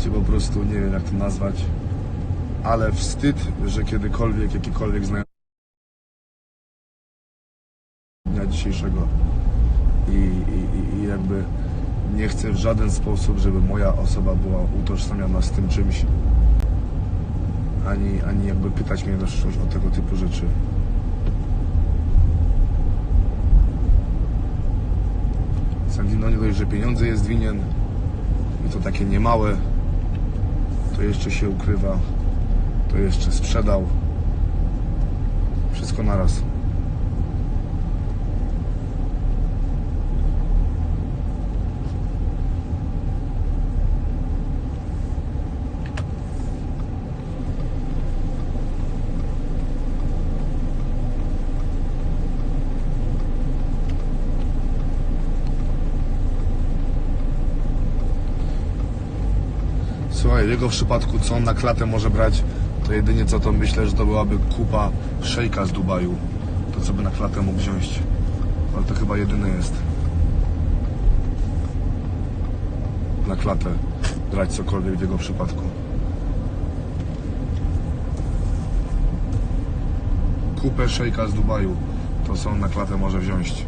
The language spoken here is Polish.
się po prostu, nie wiem jak to nazwać, ale wstyd, że kiedykolwiek, jakikolwiek znajomy dnia dzisiejszego i, i, i- jakby nie chcę w żaden sposób, żeby moja osoba była utożsamiana z tym czymś, ani, ani jakby pytać mnie na o tego typu rzeczy. Sandino nie dość, że pieniądze jest winien i to takie niemałe, to jeszcze się ukrywa, to jeszcze sprzedał. Wszystko naraz. Słuchaj, w jego przypadku co on na klatę może brać, to jedynie co to myślę, że to byłaby kupa szejka z Dubaju. To co by na klatę mógł wziąć. Ale to chyba jedyne jest. Na klatę brać cokolwiek w jego przypadku. Kupę szejka z Dubaju. To co on na klatę może wziąć.